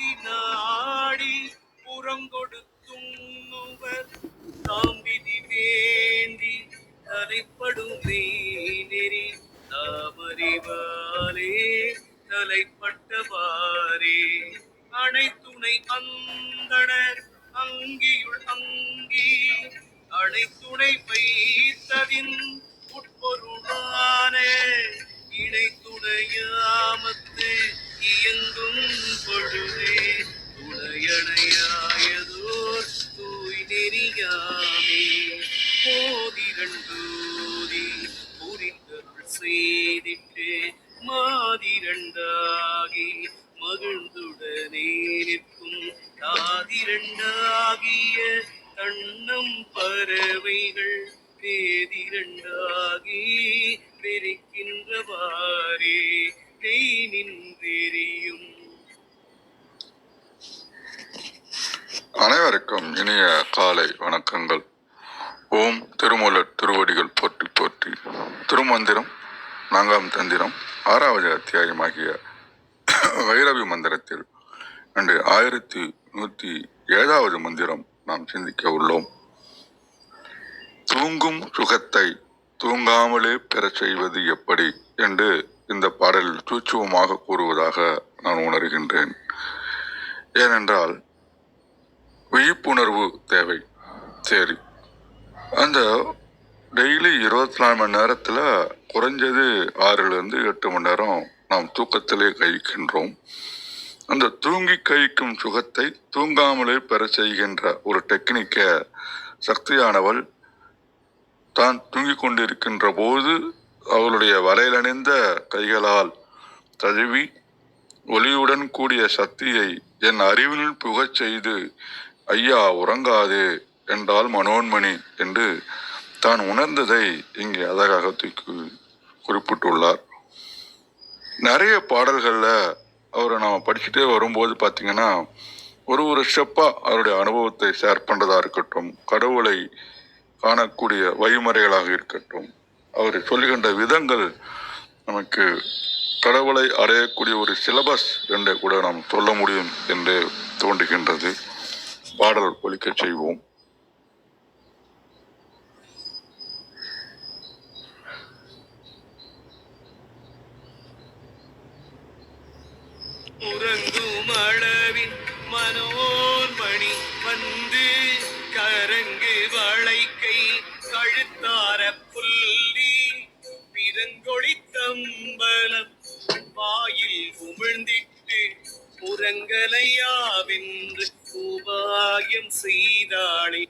முத்தி நாடி புறங்கொடுத்துண்ணுவர். தாம் விதி வேண்டி தலைப்படும் நெறி தாமறிவாலே தலைப்பட்டவாரே அனைத்துணை அந்தனர் அங்கியுள் அங்கி அனைத்துணை வைத்ததின் உட்பொருளான இணைத்துணையாமத்து இயங்கும் பொழுதே துணையணையாயதோர் தூய் நெறியாமே போதிரண்டூதி புரிந்தருள் செய்திட்டு மாதிரண்டாகி மகிழ்ந்துடனே நிற்கும் தாதிரண்டாகிய தன்னம் பறவைகள் பேதிரண்டாகி பெருக்கின்றவாறே நெய் நின்றெறியும் அனைவருக்கும் இனிய காலை வணக்கங்கள் ஓம் திருமூலர் திருவடிகள் போற்றி போற்றி திருமந்திரம் நான்காம் தந்திரம் ஆறாவது அத்தியாயமாகிய வைரவி மந்திரத்தில் அன்று ஆயிரத்தி நூற்றி ஏழாவது மந்திரம் நாம் சிந்திக்க உள்ளோம் தூங்கும் சுகத்தை தூங்காமலே பெறச் செய்வது எப்படி என்று இந்த பாடலில் சூட்சுமமாக கூறுவதாக நான் உணர்கின்றேன். ஏனென்றால் விழிப்புணர்வு தேவை. சரி. அந்த டெய்லி இருபத்தி நாலு மணி நேரத்தில் குறைஞ்சது ஆறிலிருந்து எட்டு மணி நேரம் நாம் தூக்கத்திலே கழிக்கின்றோம். அந்த தூங்கி கழிக்கும் சுகத்தை தூங்காமலே பெற செய்கின்ற ஒரு டெக்னிக்கை சக்தியானவள் தான் தூங்கிக் கொண்டிருக்கின்ற போது அவளுடைய வலையிலணிந்த கைகளால் தழுவி ஒளியுடன் கூடிய சக்தியை என் அறிவில் புகச் செய்து ஐயா உறங்காதே என்றால் மனோன்மணி என்று தான் உணர்ந்ததை இங்கே அழகாக தூக்கி குறிப்பிட்டுள்ளார். நிறைய பாடல்களில் அவரை நாம் படிச்சுட்டே வரும்போது பார்த்தீங்கன்னா ஒரு ஒரு ஸ்டெப்பாக அவருடைய அனுபவத்தை ஷேர் பண்ணுறதா இருக்கட்டும் கடவுளை காணக்கூடிய வழிமுறைகளாக இருக்கட்டும் அவர் சொல்லுகின்ற விதங்கள் நமக்கு கடவுளை அடையக்கூடிய ஒரு சிலபஸ் என்று கூட நாம் சொல்ல முடியும் என்று தோன்றுகின்றது. பாடல் ஒழிக்கச் செய்வோம். உறங்கும் அளவின் மனோன்மணி வந்து கரங்கு வளைக்கை கழுத்தார செங்கொடி தம்பலம் வாயில் உமிழ்ந்திட்டு புறங்கலையாவென்று உபாயம் செய்தாளே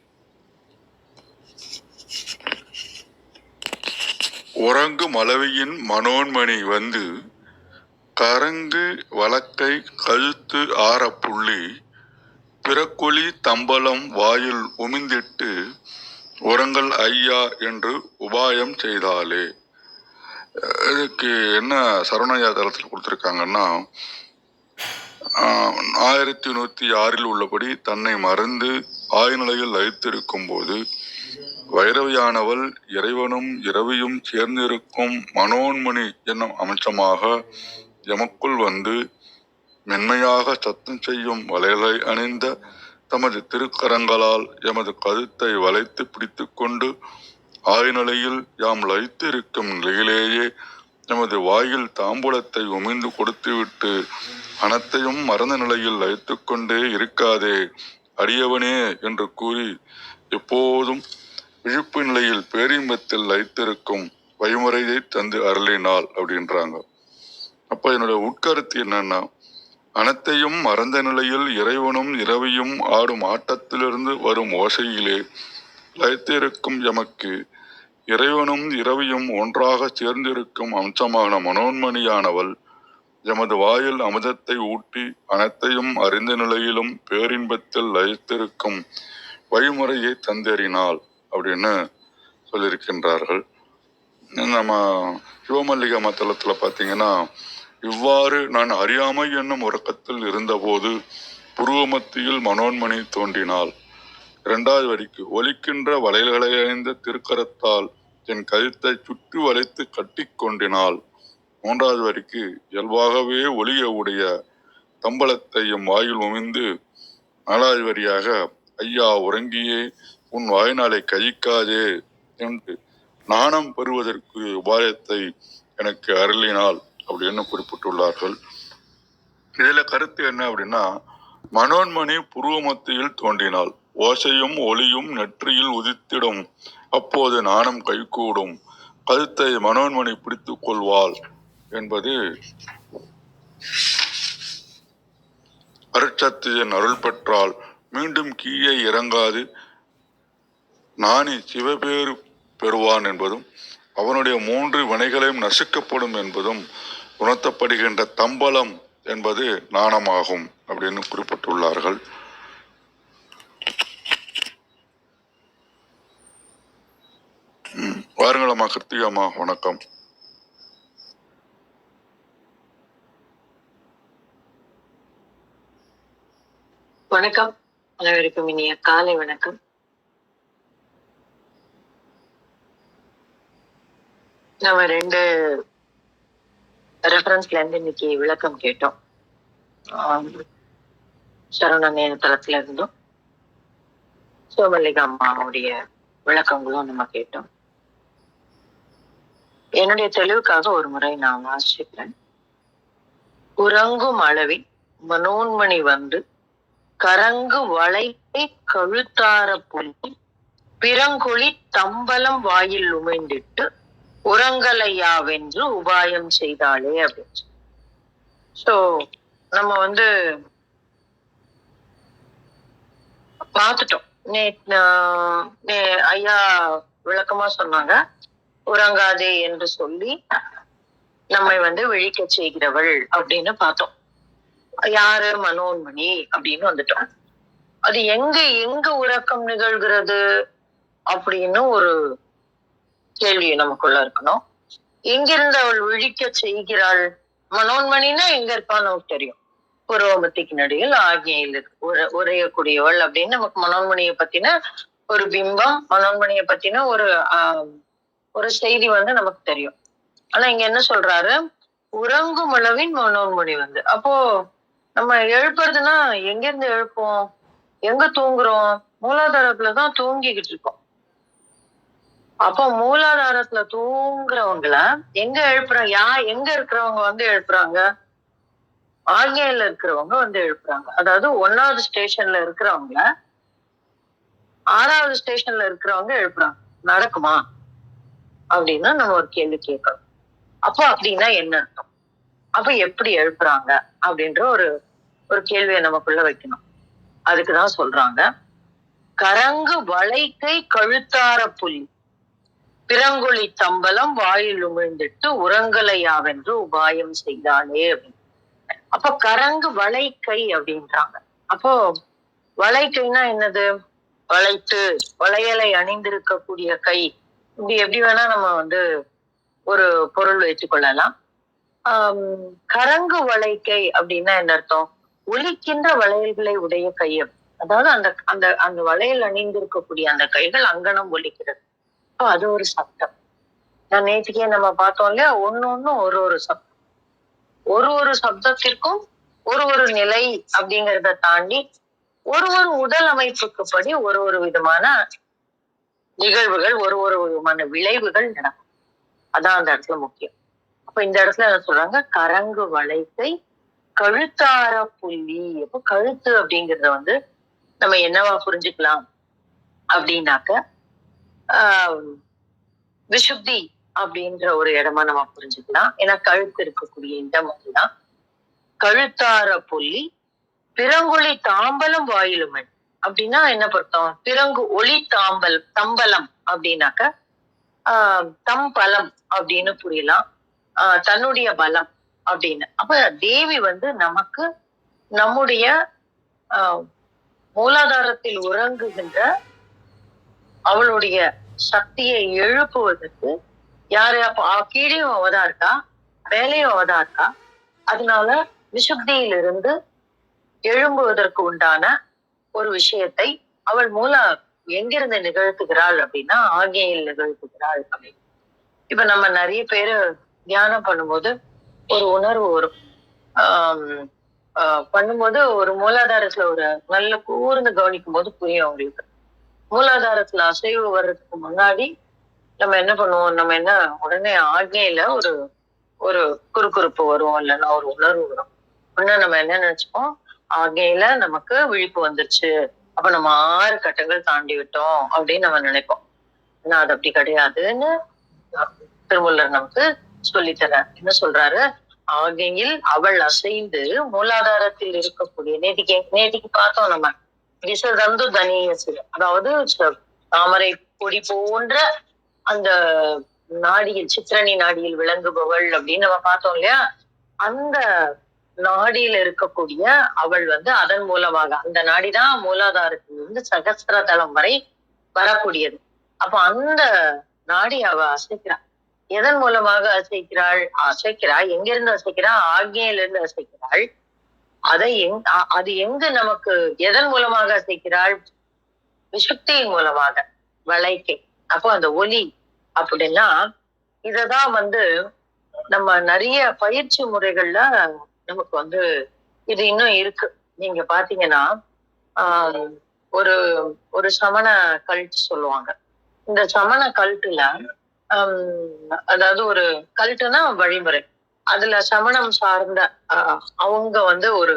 உறங்கும் அளவியின் மனோன்மணி வந்து கரங்கு வழக்கை கழுத்து ஆற புள்ளி பிறக்கொளி தம்பலம் வாயில் உமிழ்ந்திட்டு உரங்கள் ஐயா என்று உபாயம் செய்தாலே. இதுக்கு என்ன சரவணையா தளத்தில் கொடுத்துருக்காங்கன்னா ஆயிரத்தி நூற்றி ஆறில் உள்ளபடி தன்னை மறந்து ஆய்நிலையில் லயித்திருக்கும் போது வைரவியானவள் இறைவனும் இரவியும் சேர்ந்திருக்கும் மனோன்மணி என்னும் அம்சமாக எமக்குள் வந்து மென்மையாக சத்தம் செய்யும் வலைகளை அணிந்த தமது திருக்கரங்களால் எமது கழுத்தை வளைத்து பிடித்துக்கொண்டு ஆய்நிலையில் யாம் லயித்திருக்கும் நிலையிலேயே நமது வாயில் தாம்பூலத்தை உமிழ்ந்து கொடுத்துவிட்டு அனைத்தையும் மறந்த நிலையில் லயித்துக் கொண்டே இருக்காதே அடியவனே என்று கூறி எப்போதும் விழிப்பு நிலையில் பேரின்பத்தில் லயித்திருக்கும் வழிமுறையை தந்து அருளினாள் அப்படின்றாங்க. அப்ப என்னோட உட்கருத்து என்னன்னா அனைத்தையும் மறந்த நிலையில் இறைவனும் இரவியும் ஆடும் ஆட்டத்திலிருந்து வரும் ஓசையிலே லயித்திருக்கும் எமக்கு இறைவனும் இரவியும் ஒன்றாக சேர்ந்திருக்கும் அம்சமான மனோன்மணியானவள் எமது வாயில் அமுதத்தை ஊட்டி அனைத்தையும் அறிந்த நிலையிலும் பேரின்பத்தில் லயித்திருக்கும் வழிமுறையை தந்தேறினாள் அப்படின்னு சொல்லியிருக்கின்றார்கள். நம்ம சிவமல்லிகா மத்தளத்தில் பார்த்தீங்கன்னா இவ்வாறு நான் அறியாமை என்னும் உறக்கத்தில் இருந்தபோது புருவமத்தியில் மனோன்மணி தோன்றினாள். இரண்டாவது வரிக்கு ஒலிக்கின்ற வளையல்களை அணிந்த திருக்கரத்தால் என் கழுத்தை சுற்றி வளைத்து கட்டி கொண்டினாள். மூன்றாவது வரிக்கு இயல்பாகவே ஒளிய உடைய தம்பளத்தையும் வாயில் உமிழ்ந்து நாலாவது வரியாக ஐயா உறங்கியே உன் வாய்நாளை கழிக்காதே என்று நாணம் பெறுவதற்கு உபாயத்தை எனக்கு அருளினாள் அப்படின்னு குறிப்பிட்டுள்ளார்கள். இதில் கருத்து என்ன அப்படின்னா மனோன்மணி புருவ மத்தியில் தோன்றினாள். ஓசையும் ஒளியும் நெற்றியில் உதித்திடும். அப்போது நாணம் கைகூடும். கழுத்தை மனோன்மணி பிடித்துக் கொள்வாள் என்பது அருட்சத்தியன் அருள் பெற்றால் மீண்டும் கீழே இறங்காது. நாணி சிவபேறு பெறுவான் என்பதும் அவனுடைய மூன்று வினைகளையும் நசுக்கப்படும் என்பதும் உணர்த்தப்படுகின்ற தம்பலம் என்பது நாணமாகும் அப்படின்னு குறிப்பிட்டுள்ளார்கள். வாருங்களம்மா கிருத்திகாமா வணக்கம். வணக்கம். அனைவருக்கும் இனிய காலை வணக்கம். நம்ம ரெண்டு ரெஃபரன்ஸ்ல இருந்து இன்னைக்கு விளக்கம் கேட்டோம். சரவண நேரத்தளத்துல இருந்தும் சோமல்லிகா அம்மாவுடைய விளக்கங்களும் நம்ம கேட்டோம். என்னுடைய தெளிவுக்காக ஒரு முறை நான் வாசிப்பேன். உறங்கும் அளவில் மனோன்மணி வந்து கரங்கு வளைப்பை கழுத்தார புள்ளி பிறங்குழி தம்பலம் வாயில் உமிழ்ந்திட்டு உறங்கலையாவென்று உபாயம் செய்தாளே அப்படின்னு. சோ நம்ம வந்து பார்த்துட்டோம். ஆஹ் நே- ஐயா விளக்கமா சொன்னாங்க. உறங்காதே என்று சொல்லி நம்மை வந்து விழிக்க செய்கிறவள் அப்படின்னு பார்த்தோம். யாரு? மனோன்மணி அப்படின்னு வந்துட்டோம். அது எங்க எங்க உறக்கம் நிகழ்கிறது அப்படின்னு ஒரு கேள்வி நமக்குள்ள இருக்கணும். எங்கிருந்து அவள் விழிக்க செய்கிறாள்? மனோன்மணினா எங்க இருப்பான்னு நமக்கு தெரியும். புரோமத்திக்கு நடுவில் ஆகியில் உர உரையக்கூடியவள் அப்படின்னு நமக்கு மனோன்மணியை பத்தின ஒரு பிம்பம் மனோன்மணியை பத்தின ஒரு ஆஹ் ஒரு செய்தி வந்து நமக்கு தெரியும். ஆனா இங்க என்ன சொல்றாரு? உறங்கும் அளவின் மனோன்மொழி வந்து. அப்போ நம்ம எழுப்புறதுன்னா எங்க இருந்து எழுப்போம்? எங்க தூங்குறோம்? மூலாதாரத்துலதான் தூங்கிக்கிட்டு இருக்கோம். அப்போ மூலாதாரத்துல தூங்குறவங்கள எங்க எழுப்புறாங்க யா எங்க இருக்கிறவங்க வந்து எழுப்புறாங்க? ஆகியில இருக்கிறவங்க வந்து எழுப்புறாங்க. அதாவது ஒன்னாவது ஸ்டேஷன்ல இருக்கிறவங்க ஆறாவது ஸ்டேஷன்ல இருக்கிறவங்க எழுப்புறாங்க. நடக்குமா? அப்படின்னா நம்ம ஒரு கேள்வி கேட்கணும். அப்போ அப்படின்னா என்ன அர்த்தம்? அப்ப எப்படி எழுப்புறாங்க அப்படின்ற ஒரு ஒரு கேள்வியை நமக்குள்ள வைக்கணும். அதுக்குதான் சொல்றாங்க கரங்கு வளைக்கை கழுத்தார புலி பிறங்குழி தம்பலம் வாயில் உமிழ்ந்திட்டு உரங்கலையாவென்று உபாயம் செய்தாளே அப்படின்னு. அப்ப கரங்கு வளைக்கை அப்படின்றாங்க. அப்போ வளைக்கைனா என்னது? வளைத்து வளையலை அணிந்திருக்கக்கூடிய கை இப்படி எப்படி வேணா நம்ம வந்து ஒரு பொருள் வைத்துக் கொள்ளலாம். கரங்கு வளைக்கை அப்படின்னா என்ன அர்த்தம்? ஒலிக்கின்ற வளையல்களை உடைய கையம். அதாவது அந்த அந்த அந்த வளையல் அணிந்திருக்கக்கூடிய அந்த கைகள் அங்கனம் ஒலிக்கிறது. அப்ப அது ஒரு சப்தம். நான் நேற்றுக்கே நம்ம பார்த்தோம் இல்லையா? ஒன்னு ஒண்ணு ஒரு ஒரு சப்தம் ஒரு ஒரு சப்தத்திற்கும் ஒரு ஒரு நிலை அப்படிங்கிறத தாண்டி ஒரு ஒரு உடல் அமைப்புக்கு படி ஒரு ஒரு விதமான நிகழ்வுகள் ஒரு ஒரு விதமான விளைவுகள் நடக்கும். அதான் அந்த இடத்துல முக்கியம். அப்ப இந்த இடத்துல என்ன சொல்றாங்க? கரங்கு வளைத்தை கழுத்தார புள்ளி. அப்போ கழுத்து அப்படிங்கறத வந்து நம்ம என்னவா புரிஞ்சுக்கலாம்? அப்படின்னாக்க ஆஹ் விசுப்தி அப்படின்ற ஒரு இடமா நம்ம புரிஞ்சுக்கலாம். ஏன்னா கழுத்து இருக்கக்கூடிய இடம் அதுதான் கழுத்தார புள்ளி பிறங்குழி தாம்பலம் வாயிலுமன் அப்படின்னா என்ன பொருத்தம்? பிறங்கு ஒளி தாம்பல் தம்பலம் அப்படின்னாக்க ஆஹ் தம்பலம் அப்படின்னு புரியலாம். ஆஹ் தன்னுடைய பலம் அப்படின்னு. அப்ப தேவி வந்து நமக்கு நம்முடைய மூலாதாரத்தில் உறங்குகின்ற அவளுடைய சக்தியை எழுப்புவதற்கு யாரு? அப்ப அவ அவதா இருக்கா? மேலேயும் அவதா இருக்கா? அதனால விசுக்தியிலிருந்து எழும்புவதற்கு உண்டான ஒரு விஷயத்தை அவள் மூலம் எங்கிருந்து நிகழ்த்துகிறாள் அப்படின்னா ஆகியில் நிகழ்த்துகிறாள் அப்படின்னு. இப்ப நம்ம நிறைய பேரு தியானம் பண்ணும்போது ஒரு உணர்வு வரும். ஆஹ் பண்ணும்போது ஒரு மூலாதாரத்துல ஒரு நல்ல கூர்ந்து கவனிக்கும் போது புரியும் அவங்களுக்கு. மூலாதாரத்துல அசைவு வர்றதுக்கு முன்னாடி நம்ம என்ன பண்ணுவோம்? நம்ம என்ன உடனே ஆக்ஞையில ஒரு ஒரு குறுகுறுப்பு வரும் இல்லைன்னா ஒரு உணர்வு வரும். உடனே நம்ம என்ன நினைச்சுப்போம்? ஆகையில நமக்கு விழிப்பு வந்துருச்சு. அப்ப நம்ம ஆறு கட்டங்கள் தாண்டி விட்டோம் அப்படின்னு நம்ம நினைப்போம். ஆனா அது அப்படி கிடையாதுன்னு திருமூலர் நமக்கு சொல்லித்தர என்ன சொல்றாரு? ஆகையில் அவள் அசைந்து மூலாதாரத்தில் இருக்கக்கூடிய நேற்றுக்கு நேற்றுக்கு பார்த்தோம் நம்ம. விசதந்து தனியசு அதாவது தாமரை கொடி போன்ற அந்த நாடியில் சித்திரணி நாடியில் விளங்குபவள் அப்படின்னு நம்ம பார்த்தோம் இல்லையா? அந்த நாடியில இருக்கக்கூடிய அவள் வந்து அதன் மூலமாக அந்த நாடிதான் மூலாதாரத்திலிருந்து சகஸ்திரதலம் வரை வரக்கூடியது. அப்ப அந்த நாடி அவ அசைக்கிறாள் எதன் மூலமாக அசைக்கிறாள்? அசைக்கிறாள் எங்கிருந்து அசைக்கிறாள் ஆக்ஞையிலிருந்து அசைக்கிறாள். அதை எங் அது எங்கு நமக்கு எதன் மூலமாக அசைக்கிறாள்? விசுக்தியின் மூலமாக வளைக்கை. அப்போ அந்த ஒலி அப்படின்னா இததான் வந்து நம்ம நிறைய பயிற்சி முறைகள்ல நமக்கு வந்து இது இன்னும் இருக்கு. நீங்க பாத்தீங்கன்னா ஒரு ஒரு சமண கல்ட் சொல்லுவாங்க. இந்த சமண கல்ட்டுல அதாவது ஒரு கல்ட்டுனா வழிமுறை. அதுல சமணம் சார்ந்த அவங்க வந்து ஒரு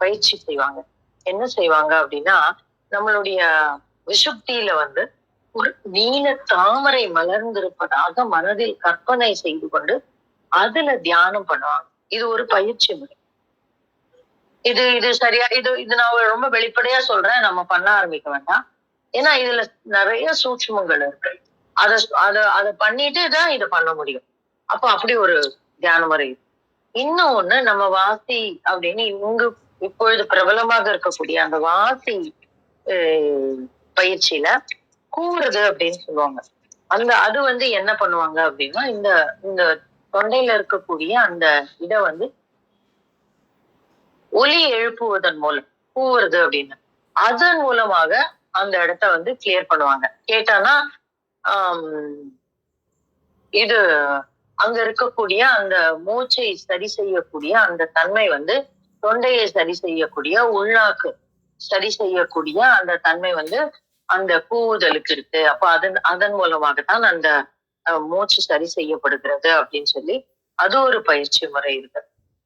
பயிற்சி செய்வாங்க. என்ன செய்வாங்க அப்படின்னா நம்மளுடைய விசுப்தியில வந்து ஒரு நீல தாமரை மலர்ந்திருப்பதாக மனதில் கற்பனை செய்து கொண்டு அதுல தியானம் பண்ணுவாங்க. இது ஒரு பயிற்சி முறை. இது இது சரியா இது இது நான் ரொம்ப வெளிப்படையா சொல்றேன். நம்ம பண்ண ஆரம்பிக்க வேண்டாம். ஏன்னா இதுல நிறைய சூட்சுமங்கள் இருக்கு. அத அத அதை பண்ணிட்டு தான் இதை பண்ண முடியும். அப்போ அப்படி ஒரு தியான முறை. இன்னும் ஒண்ணு நம்ம வாசி அப்படின்னு இவங்க இப்பொழுது பிரபலமாக இருக்கக்கூடிய அந்த வாசி பயிற்சியில கூறுறது அப்படின்னு சொல்லுவாங்க. அந்த அது வந்து என்ன பண்ணுவாங்க அப்படின்னா இந்த இந்த தொண்டையில இருக்கக்கூடிய அந்த இதை வந்து ஒலி எழுப்புவதன் மூலம் கூவுறது அப்படின்னு. அதன் மூலமாக அந்த இடத்த வந்து கிளியர் பண்ணுவாங்க. கேட்டானா இது அங்க இருக்கக்கூடிய அந்த மூச்சை சரி செய்யக்கூடிய அந்த தன்மை வந்து தொண்டையை சரி செய்யக்கூடிய உள்நாக்கு சரி செய்யக்கூடிய அந்த தன்மை வந்து அந்த கூவுதலுக்கு இருக்கு. அப்ப அதன் அதன் மூலமாக தான் அந்த மூச்சு சரி செய்யப்படுகிறது அப்படின்னு சொல்லி அது ஒரு பயிற்சி முறை இருக்கு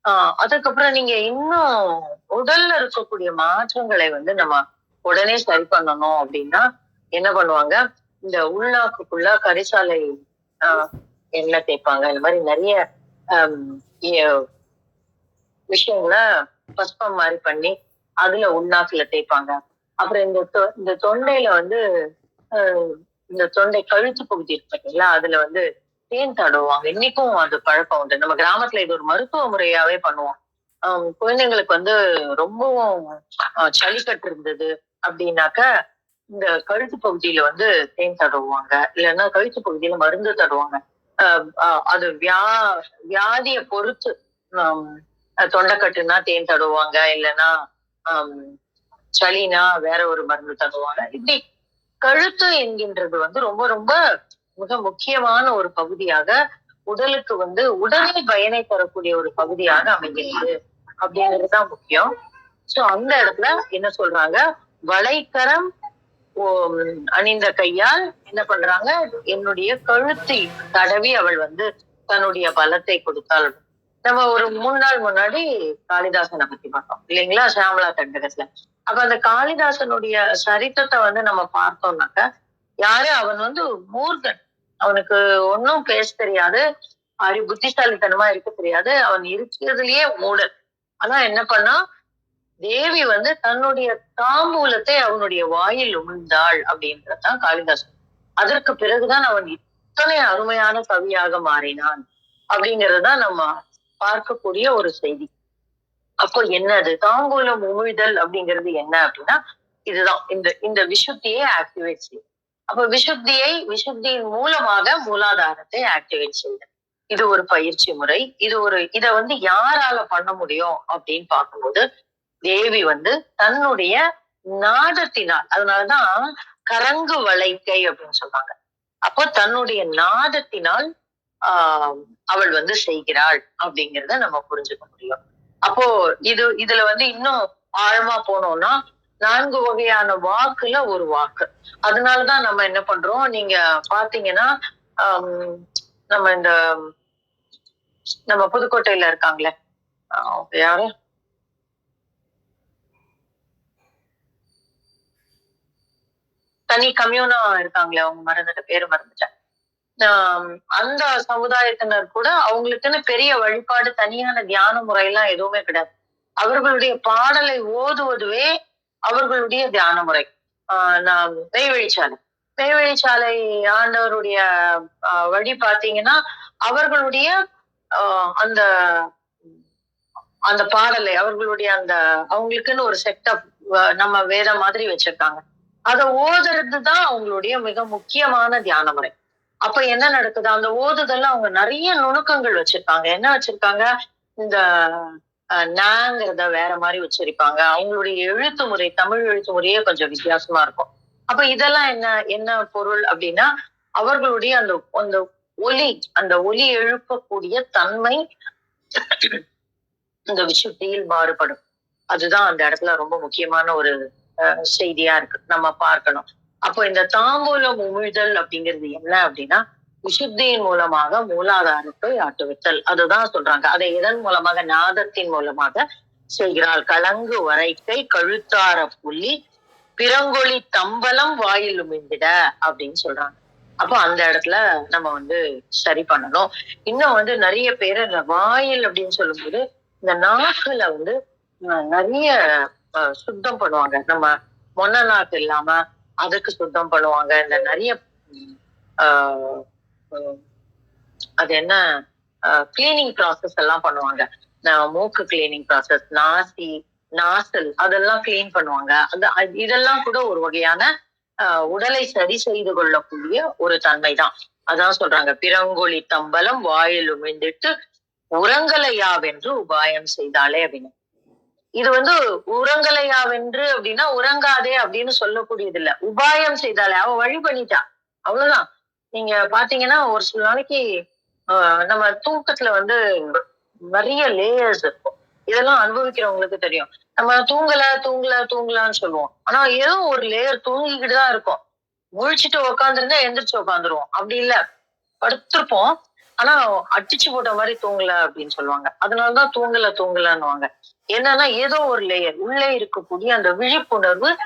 ஆஹ் அதுக்கப்புறம் நீங்க இன்னும் உடல்ல இருக்கக்கூடிய மாற்றங்களை வந்து நம்ம உடனே சரி பண்ணணும் அப்படின்னா என்ன பண்ணுவாங்க? இந்த உள்நாக்குக்குள்ள கரிசாலை ஆஹ் எண்ணெய் தேய்ப்பாங்க. இந்த மாதிரி நிறைய விஷயங்களை பஸ்பம் மாதிரி பண்ணி அதுல உள்நாக்குல தேய்ப்பாங்க. அப்புறம் இந்த தொ- இந்த தொண்டையில வந்து ஆஹ், இந்த தொண்டை கழுத்து பகுதி இருக்கு பார்த்தீங்களா அதுல வந்து தேன் தடவுவாங்க. இன்னைக்கும் அது பழக்கம் உண்டு. நம்ம கிராமத்துல இது ஒரு மருத்துவ முறையாவே பண்ணுவோம். ஆஹ் குழந்தைங்களுக்கு வந்து ரொம்பவும் ஆஹ் சளிக்கட்டு இருந்தது அப்படின்னாக்க இந்த கழுத்து பகுதியில வந்து தேன் தடவுவாங்க. இல்லைன்னா கழுத்து பகுதியில மருந்து தடவுவாங்க. அது வியா வியாதியை பொறுத்து தொண்டைக்கட்டுனா தேன் தடவுவாங்க. இல்லைன்னா சளினா வேற ஒரு மருந்து தடவுவாங்க. இப்படி கழுத்து என்கின்றது வந்து ரொம்ப ரொம்ப மிக முக்கியமான ஒரு பகுதியாக உடலுக்கு வந்து உடனே பயனை தரக்கூடிய ஒரு பகுதியாக அமைகிறது அப்படிங்கிறதுதான் முக்கியம். சோ அந்த இடத்துல என்ன சொல்றாங்க? வளைக்கரம் ஓ- அணிந்த கையால் என்ன பண்றாங்க? என்னுடைய கழுத்தை தடவி அவள் வந்து தன்னுடைய பலத்தை கொடுத்தாள். நம்ம ஒரு மூணு நாள் முன்னாடி காளிதாசனை பத்தி பார்த்தோம். இல்லைங்களா? சியாமலா தண்டகத்துல அப்ப அந்த காளிதாசனுடைய சரித்திரத்தை வந்து நம்ம பார்த்தோம்னாக்க யாரு? அவன் வந்து மூர்கன் அவனுக்கு ஒன்னும் பேச தெரியாது. அறி புத்திசாலித்தனமா இருக்க தெரியாது. அவன் இருக்கிறதுலயே மூடல் ஆனா என்ன பண்ணா தேவி வந்து தன்னுடைய தாம்பூலத்தை அவனுடைய வாயில் உமிழ்ந்தாள் அப்படின்றதுதான் காளிதாசன். அதற்கு பிறகுதான் அவன் இத்தனை அருமையான கவியாக மாறினான். அப்படிங்கறதுதான் நம்ம பார்க்கக்கூடிய ஒரு செய்தி. அப்போ என்னது தாம்பூலம் உமிழ்தல் அப்படிங்கிறது என்ன அப்படின்னா இதுதான். இந்த இந்த விசுத்தியை ஆக்டிவேட் செய்யும். அப்ப விசுத்தியை விசுத்தியின் மூலமாக மூலாதாரத்தை ஆக்டிவேட் செய்யுது. இது ஒரு பயிற்சி முறை. இது ஒரு இத வந்து யாரால பண்ண முடியும் அப்படின்னு பார்க்கும்போது தேவி வந்து தன்னுடைய நாதத்தினால் அதனாலதான் கரங்கு வளைக்கை அப்படின்னு சொல்றாங்க. அப்போ தன்னுடைய நாதத்தினால் ஆஹ் அவள் வந்து செய்கிறாள் அப்படிங்கிறத நம்ம புரிஞ்சுக்க முடியும். அப்போ இது இதுல வந்து இன்னும் ஆழமா போனோம்னா நான்கு வகையான வாக்குல ஒரு வாக்கு. அதனாலதான் நம்ம என்ன பண்றோம்? நீங்க பாத்தீங்கன்னா நம்ம இந்த நம்ம புதுக்கோட்டையில இருக்காங்களே. யாரு? தனி கம்யூனா இருக்காங்களே அவங்க மறந்துட்ட பேரு மறந்துட்டேன். அந்த சமுதாயத்தினர் கூட அவங்களுக்குன்னு பெரிய வழிபாடு தனியான தியான முறையெல்லாம் எதுவுமே கிடையாது. அவர்களுடைய பாடலை ஓதுவதுவே அவர்களுடைய தியான முறை. ஆஹ் நான் மெய்வழிச்சாலை மெய்வழிச்சாலை ஆண்டவருடைய வழி பாத்தீங்கன்னா அவர்களுடைய ஆஹ் அந்த அந்த பாடலை அவர்களுடைய அந்த அவங்களுக்குன்னு ஒரு செட்டப் நம்ம வேத மாதிரி வச்சிருக்காங்க. அதை ஓதுறது தான் அவங்களுடைய மிக முக்கியமான தியான முறை. அப்ப என்ன நடக்குது? அந்த ஓதுதல்ல அவங்க நிறைய நுணுக்கங்கள் வச்சிருக்காங்க என்ன வச்சிருக்காங்க? இந்த நாங்கிறத வேற மாதிரி வச்சிருப்பாங்க அவங்களுடைய எழுத்து முறை தமிழ் எழுத்து முறையே கொஞ்சம் வித்தியாசமா இருக்கும். அப்ப இதெல்லாம் என்ன என்ன பொருள் அப்படின்னா அவர்களுடைய அந்த அந்த ஒலி அந்த ஒலி எழுப்பக்கூடிய தன்மை இந்த விஷயத்தில் மாறுபடும். அதுதான் அந்த இடத்துல ரொம்ப முக்கியமான ஒரு அஹ், செய்தியா இருக்கு. நம்ம பார்க்கணும். அப்போ இந்த தாம்பூலம் உமிழ்தல் அப்படிங்கிறது என்ன அப்படின்னா விசுத்தியின் மூலமாக மூலாதாரத்தை ஆட்டுவித்தல். அதுதான் சொல்றாங்க. அதை எதன் மூலமாக? நாதத்தின் மூலமாக செய்கிறாள். கலங்கு வரைக்கை கழுத்தார புள்ளி பிறங்கொழி தம்பலம் வாயில் உமிழ்ந்திட அப்படின்னு சொல்றாங்க. அப்போ அந்த இடத்துல நம்ம வந்து சரி பண்ணணும். இன்னும் வந்து நிறைய பேர் இந்த வாயில் அப்படின்னு சொல்லும்போது இந்த நாக்குல வந்து நிறைய அஹ், சுத்தம் பண்ணுவாங்க. நம்ம மொன்ன நாக்கு இல்லாம அதுக்கு சுத்தம் பண்ணுவாங்க. இந்த நிறைய ஆஹ், அது என்ன கிளீனிங் ப்ராசஸ் எல்லாம் பண்ணுவாங்க. மூக்கு கிளீனிங் ப்ராசஸ் நாசி நாசல் அதெல்லாம் கிளீன் பண்ணுவாங்க. அந்த அது- இதெல்லாம் கூட ஒரு வகையான ஆஹ், உடலை சரி செய்து கொள்ளக்கூடிய ஒரு தன்மை தான் அதான் சொல்றாங்க பிறங்கொழி தம்பலம் வாயில் உமிழ்ந்துட்டு உரங்கலையாவென்று உபாயம் செய்தாலே அப்படின்னு. இது வந்து உரங்கலையாவென்று அப்படின்னா உறங்காதே அப்படின்னு சொல்லக்கூடியது இல்ல உபாயம் செய்தாலே அவ வழி பண்ணிட்டா அவ்வளவுதான். நீங்க பாத்தீங்கன்னா ஒரு சில நாளைக்கு ஆஹ், நம்ம தூக்கத்துல வந்து நிறைய லேயர்ஸ் இருக்கும். இதெல்லாம் அனுபவிக்கிறவங்களுக்கு தெரியும். நம்ம தூங்கல தூங்கல தூங்கலான்னு சொல்லுவோம். ஆனா ஏதோ ஒரு லேயர் தூங்கிக்கிட்டு தான் இருக்கும். முழிச்சிட்டு உக்காந்துருந்தா எந்திரிச்சு உக்காந்துருவோம். அப்படி இல்ல. படுத்திருப்போம். ஆனா அடிச்சு போட்ட மாதிரி தூங்கல அப்படின்னு சொல்லுவாங்க. அதனாலதான் தூங்கல தூங்கலன்னுவாங்க. என்னன்னா ஏதோ ஒரு லேயர் உள்ளே இருக்கக்கூடிய அந்த விழிப்புணர்வு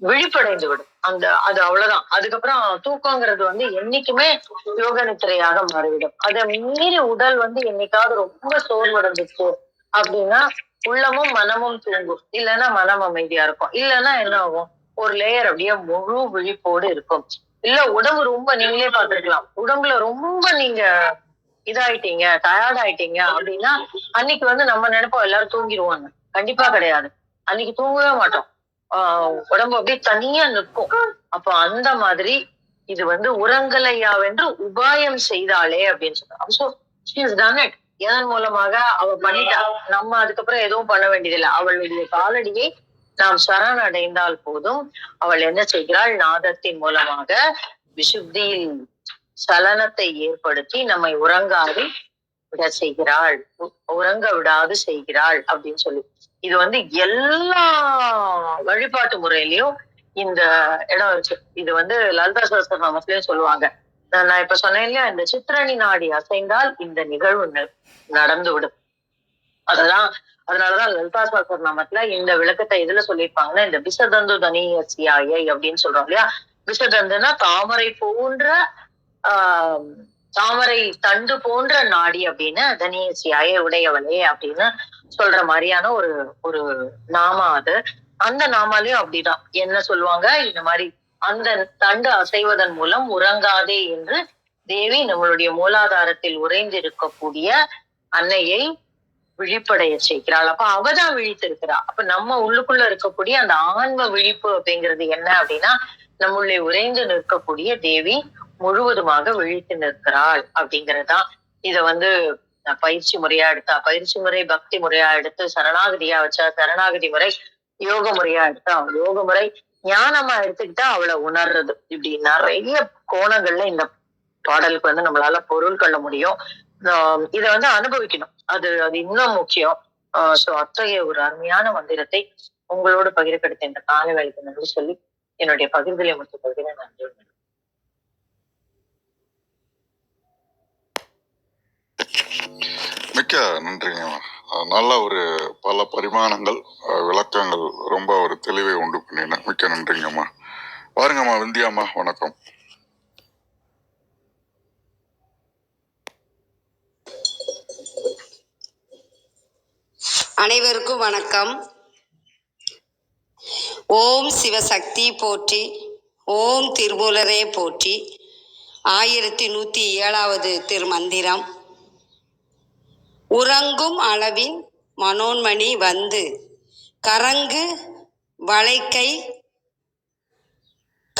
விழிப்படைந்து விடும். அந்த அது அவ்வளவுதான். அதுக்கப்புறம் தூக்கங்கிறது வந்து என்னைக்குமே யோக நித்திரையாக மாறிவிடும். அதை மீறி உடல் வந்து என்னைக்காவது ரொம்ப சோர்வடைஞ்சிச்சு அப்படின்னா உள்ளமும் மனமும் தூங்கும். இல்லைன்னா மனம் அமைதியா இருக்கும். இல்லைன்னா என்ன ஆகும்? ஒரு லேயர் அப்படியே முழு விழிப்போடு இருக்கும். இல்ல உடம்பு ரொம்ப நீங்களே பாத்துருக்கலாம் உடம்புல ரொம்ப நீங்க இதாயிட்டீங்க டயர்ட் ஆயிட்டீங்க அப்படின்னா அன்னைக்கு வந்து நம்ம நினைப்போம் எல்லாரும் தூங்கிடுவாங்க. கண்டிப்பா கிடையாது. அன்னைக்கு தூங்கவே மாட்டோம். ஆஹ் உடம்பு அப்படியே தனியா நிற்கும். அப்போ அந்த மாதிரி இது வந்து உரங்கலையாவென்று உபாயம் செய்தாளே அப்படின்னு சொன்னாங்க இதன் எதன் மூலமாக அவ பண்ணிட்டா. நம்ம அதுக்கப்புறம் எதுவும் பண்ண வேண்டியதில்லை. அவளுடைய காலடியை நாம் சரணடைந்தால் போதும். அவள் என்ன செய்கிறாள்? நாதத்தின் மூலமாக விசுத்தியில் சலனத்தை ஏற்படுத்தி நம்மை உறங்காது விட செய்கிறாள். உறங்க விடாது செய்கிறாள் அப்படின்னு சொல்லி. இது வந்து எல்லா வழிபாட்டு முறையிலயும் இந்த இடம் இருக்கு. இது வந்து லலிதா சகஸ்திரநாமத்திலயும் சொல்லுவாங்க. நான் இப்ப சொன்னேன் இல்லையா? இந்த சித்திரணி நாடி அசைந்தால் இந்த நிகழ்வு நடந்துவிடும். நடந்து விடும் அதெல்லாம் அதனாலதான் லலிதா சகஸ்திரநாமத்துல இந்த விளக்கத்தை எதுல சொல்லியிருப்பாங்கன்னா இந்த விசதந்து தனியசியாயை அப்படின்னு சொல்றோம் இல்லையா? விசதந்துன்னா தாமரை போன்ற ஆஹ் தாமரை தண்டு போன்ற நாடி அப்படின்னு தனியசியாய உடையவளே அப்படின்னு சொல்ற மாதிரியான ஒரு ஒரு நாமா அது. அந்த நாமாலையும் அப்படிதான். என்ன சொல்லுவாங்க? இந்த மாதிரி அந்த தண்டு அசைவதன் மூலம் உறங்காதே என்று தேவி நம்மளுடைய மூலாதாரத்தில் உறைந்திருக்கக்கூடிய அன்னையை விழிப்படைய செய்கிறாள். அப்ப அவதான் விழித்திருக்கிறா. அப்ப நம்ம உள்ளுக்குள்ள இருக்கக்கூடிய அந்த ஆன்ம விழிப்பு அப்படிங்கிறது என்ன அப்படின்னா நம்முள்ளே உறைந்து நிற்கக்கூடிய தேவி முழுவதுமாக விழித்து நிற்கிறாள் அப்படிங்கறதுதான். இத வந்து பயிற்சி முறையா எடுத்தா பயிற்சி முறை பக்தி முறையா எடுத்து சரணாகதியா வச்சா சரணாகதி முறை யோக முறையா எடுத்தா யோக முறை ஞானமா எடுத்துக்கிட்டா அவளை உணர்றது. இப்படி நிறைய கோணங்கள்ல இந்த பாடலுக்கு வந்து நம்மளால பொருள் கொள்ள முடியும். இதை வந்து அனுபவிக்கணும். அது அது இன்னும் முக்கியம். ஸோ அத்தகைய ஒரு அருமையான மந்திரத்தை உங்களோடு பகிர இந்த கால வேலைக்கு நன்றி சொல்லி என்னுடைய பகிர்தலை மட்டும் பகிர நன்றி. மிக்க நன்றிங்கம்மா நல்ல ஒரு பல பரிமாணங்கள் விளக்கங்கள் ரொம்ப ஒரு தெளிவை உண்டு பண்ணின. மிக்க நன்றிங்கம்மா. பாருங்கம்மா விந்தியாம்மா வணக்கம். அனைவருக்கும் வணக்கம். ஓம் சிவசக்தி போற்றி ஓம் திருமூலரே போற்றி. ஆயிரத்தி நூற்றி ஏழாவது திருமந்திரம். உறங்கும் அளவின் மனோன்மணி வந்து கரங்கு வளைக்கை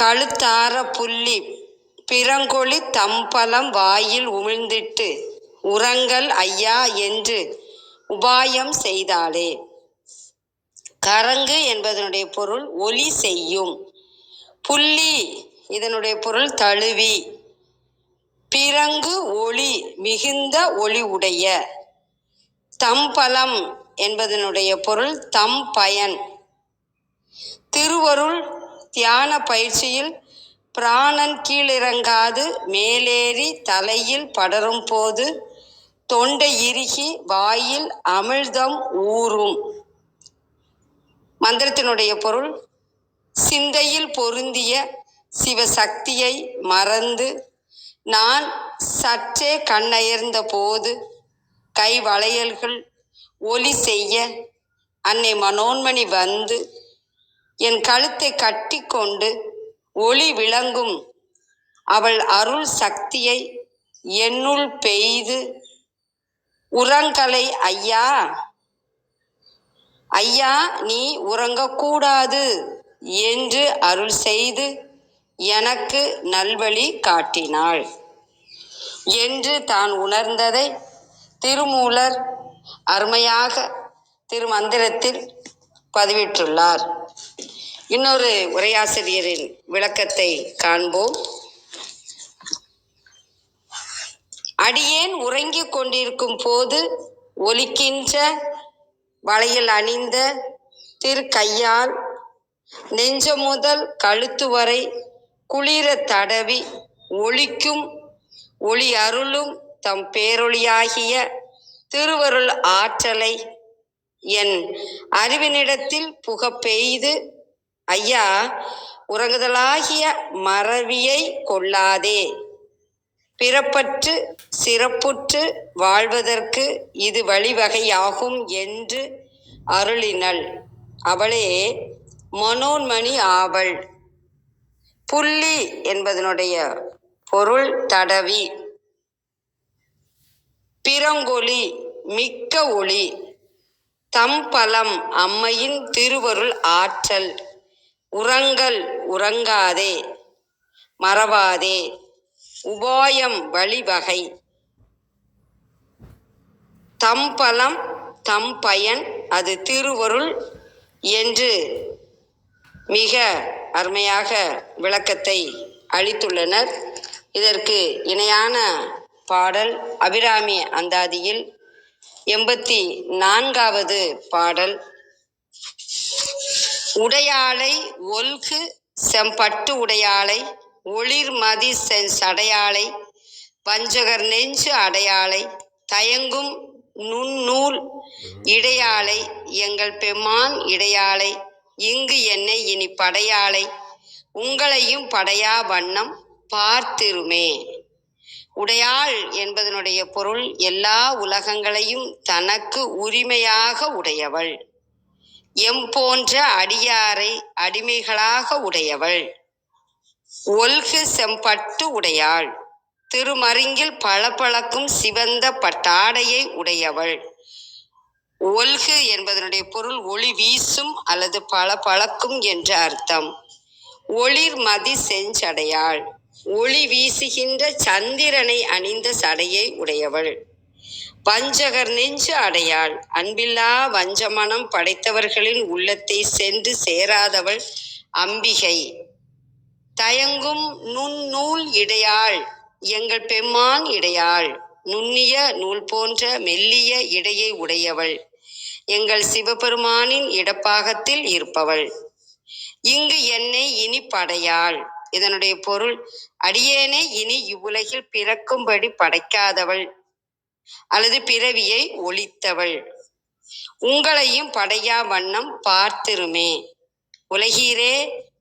கழுத்தார புள்ளி பிறங்கொழி தம்பலம் வாயில் உமிழ்ந்திட்டு உரங்கள் ஐயா என்று உபாயம் செய்தாலே. கரங்கு என்பதனுடைய பொருள் ஒலி செய்யும். புள்ளி இதனுடைய பொருள் தழுவி. பிறங்கு ஒளி மிகுந்த ஒளி உடைய. தம்பலம் என்பதனுடைய பொருள் தம் பயன் திருவருள் தியான பயிற்சியில் பிராணன் கீழிறங்காது மேலேறி தலையில் படரும் போது தொண்டை இறுகி வாயில் அமிழ்தம் ஊறும். மந்திரத்தினுடைய பொருள் சிந்தையில் பொருந்திய சிவசக்தியை மறந்து நான் சற்றே கண்ணயர்ந்த போது கை வளையல்கள் ஒலி செய்ய அன்னை மனோன்மணி வந்து என் கழுத்தை கட்டிக்கொண்டு ஒளி விளங்கும் அவள் அருள் சக்தியை என்னுள் பெய்து உரங்கலை ஐயா. ஐயா நீ உறங்கக்கூடாது என்று அருள் செய்து எனக்கு நல்வழி காட்டினாள் என்று தான் உணர்ந்ததை திருமூலர் அருமையாக திருமந்திரத்தில் பதிவிட்டுள்ளார். இன்னொரு உரையாசிரியரின் விளக்கத்தை காண்போம். அடியேன் உறங்கிக் கொண்டிருக்கும் போது ஒலிக்கின்ற வளையல் அணிந்த திருக்கையால் நெஞ்ச முதல் கழுத்து வரை குளிர தடவி ஒளிக்கும் ஒளி அருளும் தம் பேரொளியாகிய திருவருள் ஆற்றலை என் அறிவினிடத்தில் புக பெய்து ஐயா உறங்குதலாகிய மறவியை கொள்ளாதே. பிறப்பற்று சிறப்புற்று வாழ்வதற்கு இது வழிவகையாகும் என்று அருளினள். அவளே மனோன்மணி ஆவள். புள்ளி என்பதனுடைய பொருள் தடவி. பிறங்கொலி மிக்க ஒளி. தம்பலம் அம்மையின் திருவருள் ஆற்றல். உறங்கல் உறங்காதே. மறவாதே. உபாயம் வழிவகை. தம்பலம் தம்பயன் அது திருவருள் என்று மிக அருமையாக விளக்கத்தை அளித்துள்ளனர். இதற்கு இணையான பாடல் அபிராமி அந்தாதியில் எண்பத்தி நான்காவது பாடல். உடையாளை ஒல்கு செம்பட்டு உடையாளை ஒளிர்மதி சென்ஸ் சடையாளை வஞ்சகர் நெஞ்சு அடையாளை தயங்கும் நுண்ணூல் இடையாளை எங்கள் பெம்மான் இடையாளை இங்கு என்னை இனி படையாளை உங்களையும் படையா வண்ணம் பார்த்திருமே. உடையாள் என்பதனுடைய பொருள் எல்லா உலகங்களையும் தனக்கு உரிமையாக உடையவள். எம் போன்ற அடியாரை அடிமைகளாக உடையவள். ஒல்கு செம்பட்டு உடையாள். திருமருங்கில் பளபளக்கும் சிவந்த பட்டாடையை உடையவள். ஒல்கு என்பதனுடைய பொருள் ஒளி வீசும் அல்லது பளபளக்கும் என்ற அர்த்தம். ஒளிர் மதி செஞ்சடையாள். ஒளி வீசுகின்ற சந்திரனை அணிந்த சடையை உடையவள். வஞ்சகர் நெஞ்சு அடையாள். அன்பில்லா வஞ்சமனம் படைத்தவர்களின் உள்ளத்தை சென்று சேராதவள் அம்பிகை. தயங்கும் நுண்ணூல் இடையாள் எங்கள் பெம்மான் இடையாள் நுண்ணிய நூல் போன்ற மெல்லிய இடையை உடையவள் எங்கள் சிவபெருமானின் இடப்பாகத்தில் இருப்பவள். இங்கு என்னை இனி படையாள். இதனுடைய பொருள் அடியேனை இனி இவ்வுலகில் பிறக்கும்படி படைக்காதவள் அல்லது பிறவியை ஒழித்தவள். உங்களையும் படையா வண்ணம் பார்த்திருமே. உலகீரே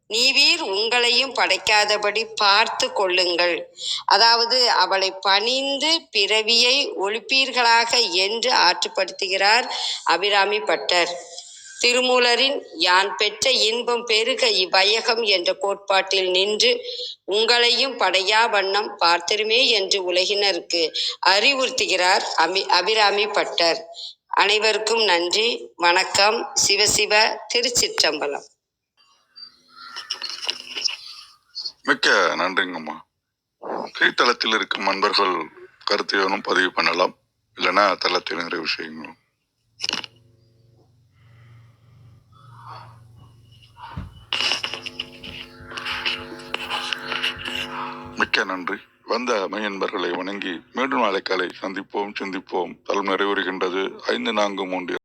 நீவீர் உங்களையும் படைக்காதபடி பார்த்து கொள்ளுங்கள். அதாவது அவளை பணிந்து பிறவியை ஒழிப்பீர்களாக என்று ஆற்றுப்படுத்துகிறார் அபிராமி பட்டர். திருமூலரின் யான் பெற்ற இன்பம் பெருக இவ்வையகம் என்ற கோட்பாட்டில் நின்று உங்களையும் படையா வண்ணம் பார்த்திருமே என்று உலகினருக்கு அறிவுறுத்துகிறார் அபி அபிராமி பட்டர். அனைவருக்கும் நன்றி. வணக்கம். சிவசிவ திருச்சிற்றம்பலம். மிக்க நன்றிங்கம்மா. கீழ்த்தளத்தில் இருக்கும் நண்பர்கள் கருத்து வேணும் பதிவு பண்ணலாம். இல்லைன்னா தளத்தில் நிறைய விஷயங்களும். மிக்க நன்றி. வந்த மையன்பர்களை வணங்கி மீண்டும் நாளை காலை சந்திப்போம் சிந்திப்போம். தளம் நிறைவேறுகின்றது. ஐந்து நான்கு மூன்று